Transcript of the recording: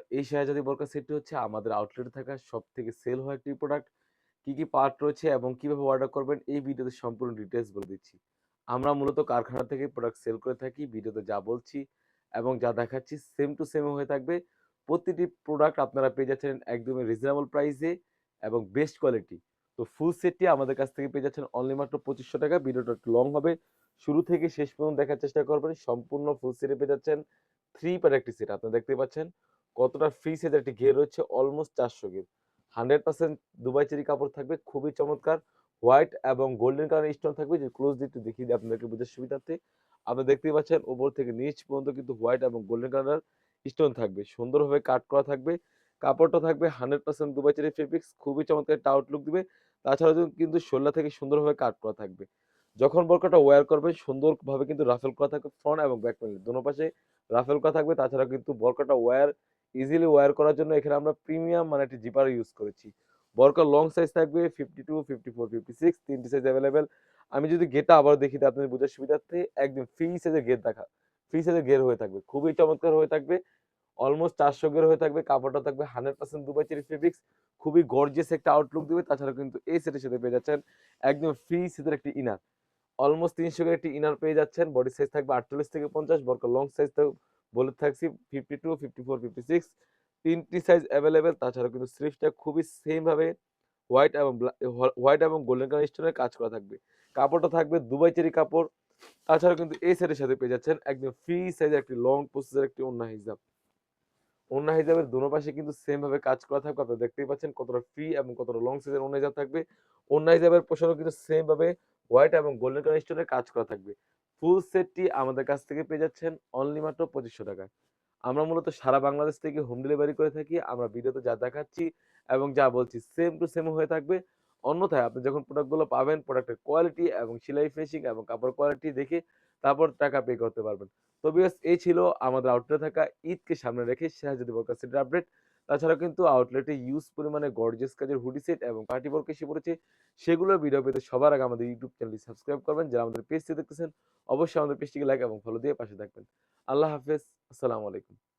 আর এই শাহজাদি বোরকা সেটটি হচ্ছে আমাদের আউটলেটে থাকা সব থেকে সেল হওয়া একটি প্রোডাক্ট। কি, কি পার্ট রয়েছে এবং কীভাবে অর্ডার করবেন এই ভিডিওতে সম্পূর্ণ ডিটেলস বলে দিচ্ছি। আমরা মূলত কারখানা থেকে প্রোডাক্ট সেল করে থাকি। ভিডিওতে যা বলছি এবং যা দেখাচ্ছি সেম টু সেম হয়ে থাকবে। প্রতিটি প্রোডাক্ট আপনারা পেয়ে যাচ্ছেন একদমই রিজনেবল প্রাইসে এবং বেস্ট কোয়ালিটি। তো ফুল সেটটি আমাদের কাছ থেকে পেয়ে যাচ্ছেন অনলি মাত্র ৳২৫০০ ভিডিওটা একটু লং হবে। শুরু থেকে শেষ পর্যন্ত দেখার চেষ্টা করবেন। সম্পূর্ণ ফুল সেটে পেয়ে যাচ্ছেন 3 পার একটি সেট। আপনারা দেখতে পাচ্ছেন কতটা ফ্রি সাইজের একটি ঘের রয়েছে অলমোস্ট ৪০০ ঘের। 100% দুবাই চেরি কাপড় থাকবে, খুবই চমৎকার। হোয়াইট এবং গোল্ডেন কালার স্টোন থাকবে, যে ক্লোজ একটু দেখিয়ে দিই আপনাদেরকে বোঝার সুবিধার্থে। আপনারা দেখতেই পাচ্ছেন উপর থেকে নিচ পর্যন্ত কিন্তু হোয়াইট এবং গোল্ডেন কালার স্টোন থাকবে। সুন্দরভাবে কাট করা থাকবে। কাপড়টা থাকবে 100% দুবাই চেরি ফেব্রিক্স খুবই চমৎকার একটা আউটলুক দিবে। তাছাড়াও কিন্তু শোল্ডার থেকে সুন্দরভাবে কাট করা থাকবে। যখন বোরকাটা ওয়্যার করবেন, সুন্দরভাবে কিন্তু রাফেল করা থাকবে ফ্রন্ট এবং ব্যাক প্যানেলে দোনো পাশে রাফেল করা থাকবে। তাছাড়া কিন্তু বোরকাটা ওয়্যার ইজিলি ওয়্যার করার জন্য এখানে আমরা প্রিমিয়াম মানে একটি জিপার ইউজ করেছি। বোরকার লং সাইজ থাকবে 52, 54, 56 তিনটি সাইজ অ্যাভেলেবেল আমি যদি গেটটা আবার দেখি আপনাদের বোঝার সুবিধার্থে একদম ফ্রি সাইজের গেট দেখা ফ্রি সাইজের গের হয়ে থাকবে। খুবই চমৎকার হয়ে থাকবে। অলমোস্ট চারশো গের হয়ে থাকবে। কাপড়টা থাকবে 100% দুবাই চেরি ফেব্রিক্স খুবই গর্জিয়াস একটা আউটলুক দেবে তাছাড়া কিন্তু এই সেটের সাথে পেয়ে যাচ্ছেন একদম ফ্রি সাইজের একটি ইনার। অলমোস্ট ৩০০ ঘের একটি ইনার পেয়ে যাচ্ছেন। বডি সাইজ থাকবে ৪৮ থেকে ৫০ বোরকার লং সাইজ বলে থাকছি 52, 54, 56 তিনটি সাইজ অ্যাভেলেবেল তাছাড়াও কিন্তু স্লিভসটা খুবই সেমভাবে হোয়াইট এবং হোয়াইট এবং গোল্ডেন কালার স্টোনের কাজ করা থাকবে। কাপড়টা থাকবে দুবাই চেরি কাপড়। তাছাড়াও কিন্তু এই সেটের সাথে পেয়ে যাচ্ছেন একদম ফ্রি সাইজের একটি লং প্রসেসের একটি অন্য হিজাব। ওড়না হিজাবের দোনো পাশে কিন্তু সেমভাবে কাজ করা থাকবে। আপনারা দেখতেই পাচ্ছেন কতটা ফ্রি এবং কতটা লং সাইজের অন্য হিজাব থাকবে। অন্য হিজাবের পোশাকও কিন্তু সেম ভাবে হোয়াইট এবং গোল্ডেন কালার স্টোনের কাজ করা থাকবে। ফুল সেটটি আমাদের কাছ থেকে পেয়ে যাচ্ছেন অনলি মাত্র ৳২৫০০ আমরা মূলত সারা বাংলাদেশ থেকে হোম ডেলিভারি করে থাকি। আমরা ভিডিওতে যা দেখাচ্ছি এবং যা বলছি সেম টু সেম হয়ে থাকবে। অন্যথায় আপনি যখন প্রোডাক্টগুলো পাবেন প্রোডাক্টের কোয়ালিটি এবং সেলাই ফিনিশিং এবং কাপড় কোয়ালিটি দেখে তারপর টাকা পে করতে পারবেন। তো বিয়াস এই ছিল আমাদের আউটলেটে থাকা ঈদকে সামনে রেখে শাহজাদি বোরকা সেটের আপডেট। তাছাড়াও কিন্তু আউটলেটে ইউজ পরিমাণে গর্জেস কাজের হুডি সেট এবং পার্টি বর্ক এসে পড়েছে। সেগুলো ভিডিও পেতে সবার আগে আমাদের ইউটিউব চ্যানেলটি সাবস্ক্রাইব করবেন। যারা আমাদের পেজটি দেখতেছেন, অবশ্যই আমাদের পেজটিকে লাইক এবং ফলো দিয়ে পাশে থাকবেন। আল্লাহ হাফেজ। আসসালামু আলাইকুম।